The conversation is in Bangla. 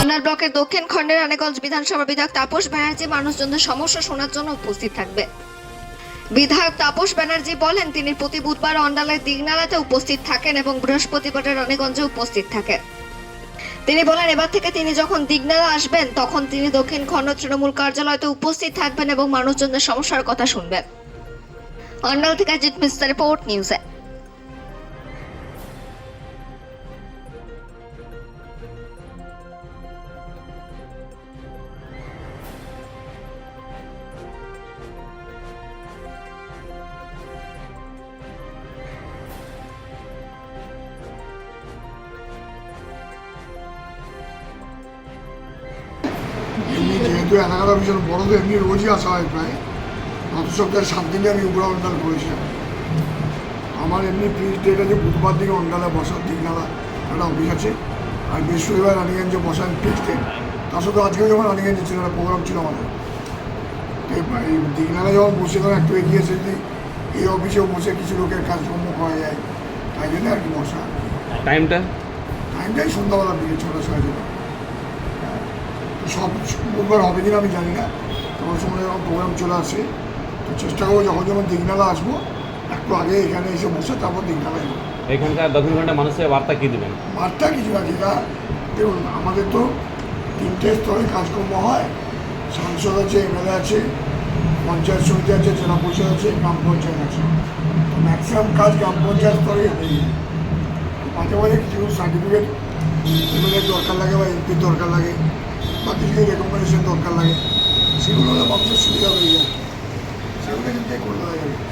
অন্যার ব্লকের দক্ষিণ খণ্ডের রানীগঞ্জ বিধানসভা বিধায়ক তাপস ব্যানার্জি মানুষজনের সমস্যা শোনার জন্য উপস্থিত থাকবে। বিধায়ক তাপস ব্যানার্জি বলেন, তিনি প্রতি বুধবার অন্ডালের দিগনালাতে উপস্থিত থাকেন এবং বৃহস্পতিবার রানীগঞ্জে উপস্থিত থাকেন। তিনি বলেন, এবার থেকে তিনি যখন দিগনালা আসবেন, তখন তিনি দক্ষিণ খণ্ড তৃণমূল কার্যালয়তে উপস্থিত থাকবেন এবং মানুষজনের সমস্যার কথা শুনবেন। অন্ডাল থেকে জিত মিস্টার রিপোর্ট, নিউজে যেহেতু এলাকাটা ভীষণ বড় তো এমনি রোজই আসা হয় প্রায়। গত সপ্তাহে সাত দিনে আমি উগ্রা অন্ডাল করেছিলাম আমার এমনি ফিক্স ডেট আছে বুধবার দিকে অন্ডালে বসার দিকনালা একটা অফিস আছে। আর বৃহস্পতিবার রানিগঞ্জে বসার ফিক্স ডেট তার সাথে আজকেও যখন রানিগঞ্জে ছিল একটা প্রোগ্রাম ছিল আমাদের। এই- দিকনালা যখন বসে তখন একটু এগিয়ে এসে যদি এই অফিসেও বসে কিছু লোকের কাজকর্ম করা যায় তাই জন্য আর কি বসা। টাইমটা টাইমটাই সন্ধ্যাবেলার দিকে ছটা সাড়ে ছটা। সব বুধবার হবে কিনা আমি জানি না। তখন সময় যখন প্রোগ্রাম চলে আসে। তো চেষ্টা করব যখন যখন দিঘনালা আসব একটু আগে এখানে এসে বসে তারপর দিঘনালা যাব। এখানকার দক্ষিণ ঘণ্টা মানুষের বার্তা কী দেবেন? বার্তা কিছু না যেটা দেখুন আমাদের তো তিনটে স্তরে কাজকর্ম হয়। সাংসদ আছে এমএলএ আছে পঞ্চায়েত সমিতি আছে জেলা পরিষদ আছে গ্রাম পঞ্চায়েত আছে। তো ম্যাক্সিমাম কাজ গ্রাম পঞ্চায়েত স্তরেই হয়ে মাঝে মাঝে কিছু সার্টিফিকেট এমএলএ দরকার লাগে বা এমপির দরকার লাগে। বা কিছু রেকমেন্ডেশন দরকার লাগে সেগুলো হলে মানুষের সুবিধা হয়ে যায় সেগুলো কিন্তু করে দেওয়া যাবে